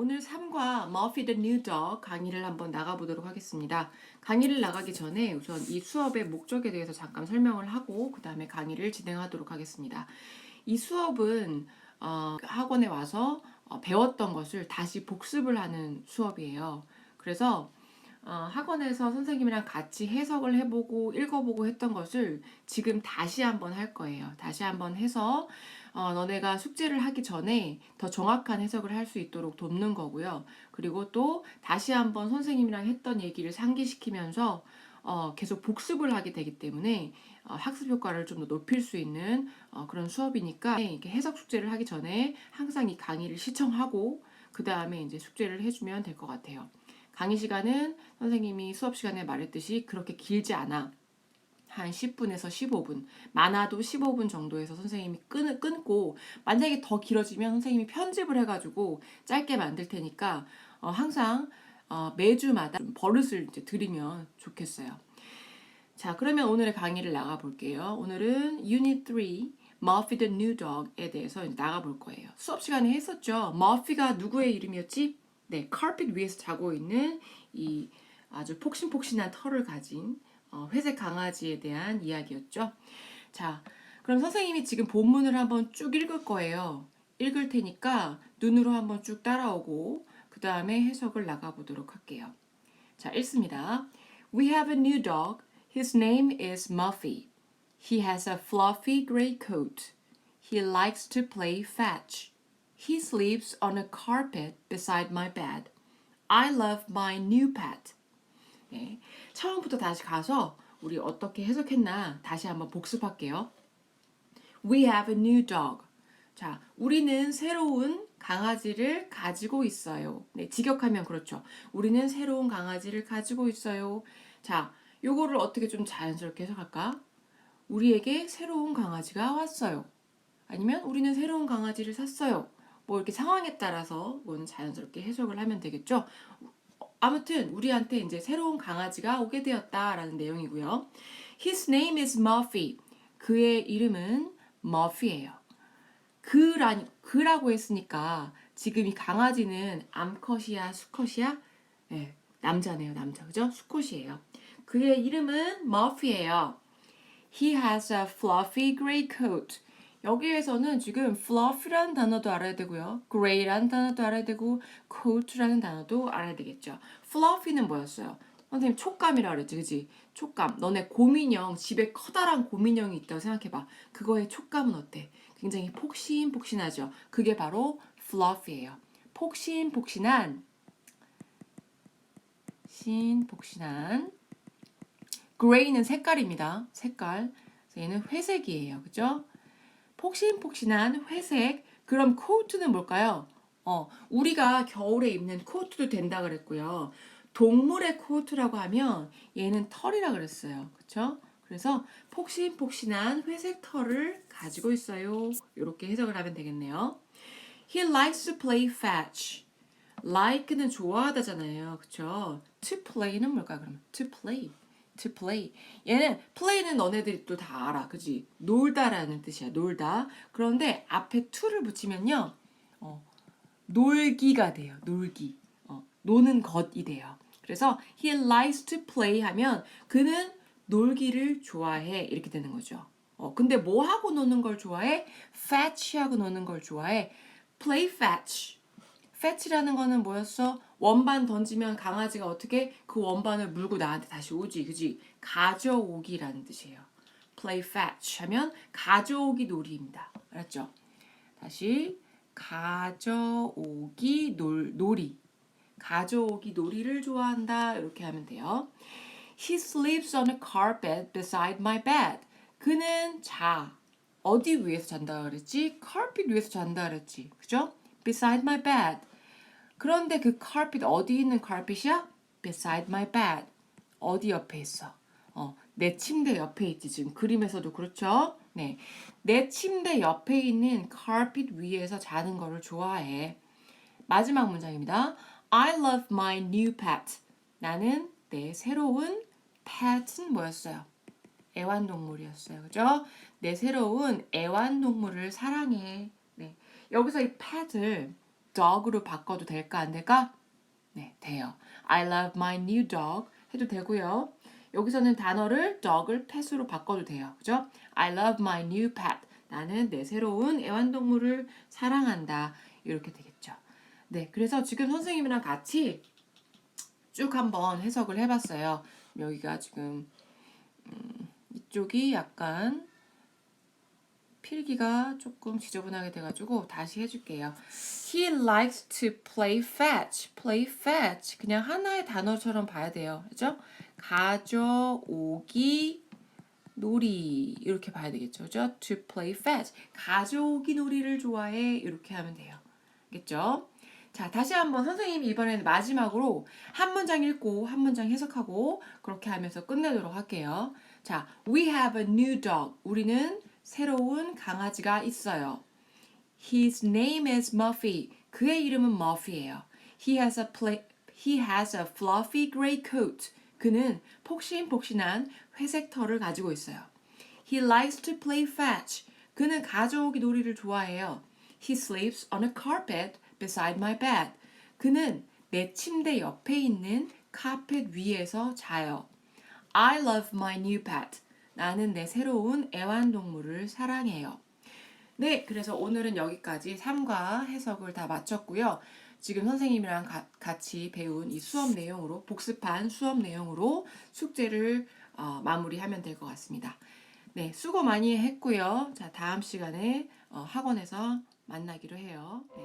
우리가 Muffy the New Dog 강의를 한번 나가보도록 하겠습니다. 강의를 나가기 전에 우선 이 수업의 목적에 대해서 잠깐 설명을 하고 그 다음에 강의를 진행하도록 하겠습니다. 이 수업은 어, 학원에 와서 어, 배웠던 것을 다시 복습을 하는 수업이에요. 그래서 어, 학원에서 선생님이랑 같이 해석을 해보고 읽어보고 했던 것을 지금 다시 한번 할 거예요. 다시 한번 해서 어, 너네가 숙제를 하기 전에 더 정확한 해석을 할 수 있도록 돕는 거고요. 그리고 또 다시 한번 선생님이랑 했던 얘기를 상기시키면서 어, 계속 복습을 하게 되기 때문에 어, 학습 효과를 좀 더 높일 수 있는 어, 그런 수업이니까 이렇게 해석 숙제를 하기 전에 항상 이 강의를 시청하고 그 다음에 이제 숙제를 해주면 될 것 같아요. 강의 시간은 선생님이 수업 시간에 말했듯이 그렇게 길지 않아. 한 10분에서 15분, 많아도 15분 정도에서 선생님이 끊, 끊고, 만약에 더 길어지면 선생님이 편집을 해가지고 짧게 만들 테니까, 어, 항상, 어, 매주마다 좀 버릇을 이제 들이면 좋겠어요. 자, 그러면 오늘의 강의를 나가 볼게요. 오늘은 Unit 3, Muffy the New Dog에 대해서 이제 나가 볼 거예요. 수업 시간에 했었죠. Muffy가 누구의 이름이었지? 네, 카펫 위에서 자고 있는 이 아주 폭신폭신한 털을 가진 어, 회색 강아지에 대한 이야기였죠. 자, 그럼 선생님이 지금 본문을 한번 쭉 읽을 거예요. 읽을 테니까 눈으로 한번 쭉 따라오고 그 다음에 해석을 나가보도록 할게요. 자, 읽습니다. We have a new dog. His name is Muffy. He has a fluffy gray coat. He likes to play fetch. He sleeps on a carpet beside my bed. I love my new pet. 네, 처음부터 다시 가서 우리 어떻게 해석했나 다시 한번 복습할게요. We have a new dog. 자, 우리는 새로운 강아지를 가지고 있어요. 네, 직역하면 그렇죠. 우리는 새로운 강아지를 가지고 있어요. 자, 요거를 어떻게 좀 자연스럽게 해석할까? 우리에게 새로운 강아지가 왔어요. 아니면 우리는 새로운 강아지를 샀어요. 뭐 이렇게 상황에 따라서 자연스럽게 해석을 하면 되겠죠. 아무튼 우리한테 이제 새로운 강아지가 오게 되었다라는 내용이고요. His name is Muffy. 그의 이름은 머피예요. 그라니 그라고 했으니까 지금 이 강아지는 암컷이야, 수컷이야? 네, 남자네요, 남자. 그죠? 수컷이에요. 그의 이름은 머피예요. He has a fluffy gray coat. 여기에서는 지금 fluffy라는 단어도 알아야 되고요. gray라는 단어도 알아야 되고 coat라는 단어도 알아야 되겠죠. fluffy는 뭐였어요? 선생님 촉감이라 그랬지, 그지? 촉감. 너네 곰인형 집에 커다란 곰인형이 있다고 생각해봐. 그거의 촉감은 어때? 굉장히 폭신폭신하죠. 그게 바로 fluffy예요. 폭신폭신한 신폭신한 gray는 색깔입니다. 색깔. 얘는 회색이에요. 그죠? 폭신폭신한 회색. 그럼 코트는 뭘까요? 어, 우리가 겨울에 입는 코트도 된다 그랬고요. 동물의 코트라고 하면 얘는 털이라 그랬어요. 그쵸? 그래서 폭신폭신한 회색 털을 가지고 있어요. 이렇게 해석을 하면 되겠네요. He likes to play fetch. like는 좋아하다잖아요. 그쵸? to play는 뭘까 그러면? to play. To play. 얘는 play는 너네들이 또 다 알아. 그지? 놀다라는 뜻이야. 놀다. 그런데 앞에 to를 붙이면요. 어, 놀기가 돼요. 놀기. 어, 노는 것이 돼요. 그래서 he likes to play 하면 그는 놀기를 좋아해. 이렇게 되는 거죠. 어, 근데 뭐 하고 노는 걸 좋아해? fetch 하고 노는 걸 좋아해. play fetch. Fetch라는 거는 뭐였어? 원반 던지면 강아지가 어떻게 그 원반을 물고 나한테 다시 오지, 그지? 가져오기라는 뜻이에요. play fetch 하면 가져오기 놀이입니다. 알았죠? 다시 가져오기 놀, 놀이. 가져오기 놀이를 좋아한다. 이렇게 하면 돼요. He sleeps on a carpet beside my bed. 그는 자. 어디 위에서 잔다 그랬지? carpet 위에서 잔다 그랬지. 그죠? beside my bed. 그런데 그 carpet 어디 있는 carpet이야? beside my bed. 어디 옆에 있어? 어, 내 침대 옆에 있지. 지금 그림에서도 그렇죠? 네. 내 침대 옆에 있는 carpet 위에서 자는 거를 좋아해. 마지막 문장입니다. I love my new pet. 나는 내 새로운 pet은 뭐였어요? 애완동물이었어요. 그죠? 내 새로운 애완동물을 사랑해. 네. 여기서 이 pet을 dog으로 바꿔도 될까 안 될까? 네, 돼요. I love my new dog 해도 되고요. 여기서는 단어를 dog을 pet으로 바꿔도 돼요. 그죠? I love my new pet. 나는 내 새로운 애완동물을 사랑한다. 이렇게 되겠죠. 네, 그래서 지금 선생님이랑 같이 쭉 한번 해석을 해봤어요. 여기가 지금 음, 이쪽이 약간 필기가 조금 지저분하게 돼가지고 다시 해줄게요. He likes to play fetch. play fetch. 그냥 하나의 단어처럼 봐야 돼요. 그죠? 가져오기 놀이 이렇게 봐야 되겠죠. 그죠? To play fetch. 가져오기 놀이를 좋아해. 이렇게 하면 돼요. 알겠죠? 자, 다시 한번 선생님이 이번에는 마지막으로 한 문장 읽고 한 문장 해석하고 그렇게 하면서 끝내도록 할게요. 자, we have a new dog. 우리는 새로운 강아지가 있어요. His name is Muffy. 그의 이름은 머피예요. He has a play, he has a fluffy gray coat. 그는 폭신폭신한 회색 털을 가지고 있어요. He likes to play fetch. 그는 가져오기 놀이를 좋아해요. He sleeps on a carpet beside my bed. 그는 내 침대 옆에 있는 카펫 위에서 자요. I love my new pet. 나는 내 새로운 애완동물을 사랑해요. 네, 그래서 오늘은 여기까지 3과 해석을 다 마쳤고요. 지금 선생님이랑 가- 같이 배운 이 수업 내용으로, 복습한 수업 내용으로 숙제를 어, 마무리하면 될 것 같습니다. 네, 수고 많이 했고요. 자, 다음 시간에 어, 학원에서 만나기로 해요. 네.